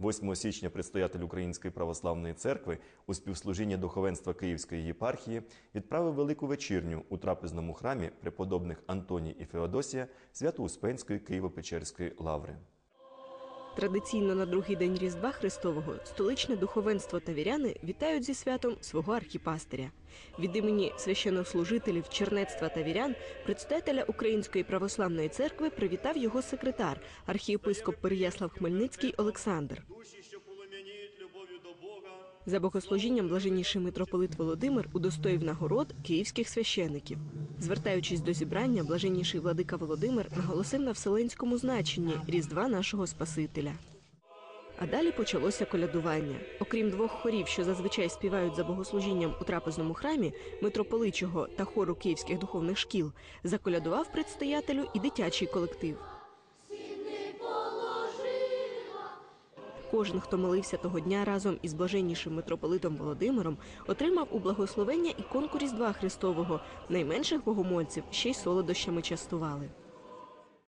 8 січня предстоятель Української православної церкви у співслужінні духовенства Київської єпархії відправив велику вечірню у трапезному храмі преподобних Антоній і Феодосія Свято-Успенської Києво-Печерської лаври. Традиційно на другий день Різдва Христового столичне духовенство та віряни вітають зі святом свого архіпастиря. Від імені священнослужителів чернецтва та вірян предстоятеля Української православної церкви привітав його секретар, архієпископ Переяслав Хмельницький Олександр. душі, що полум'яніють любов'ю до Бога, За богослужінням блаженніший митрополит Володимир удостоїв нагород київських священиків. Звертаючись до зібрання, блаженніший владика Володимир наголосив на вселенському значенні Різдва нашого Спасителя. А далі почалося колядування. Окрім двох хорів, що зазвичай співають за богослужінням у трапезному храмі, митрополичого та хору київських духовних шкіл, заколядував предстоятелю і дитячий колектив. Кожен, хто молився того дня разом із блаженнішим митрополитом Володимиром, отримав у благословення іконку Різдва Христового. Найменших богомольців ще й солодощами частували.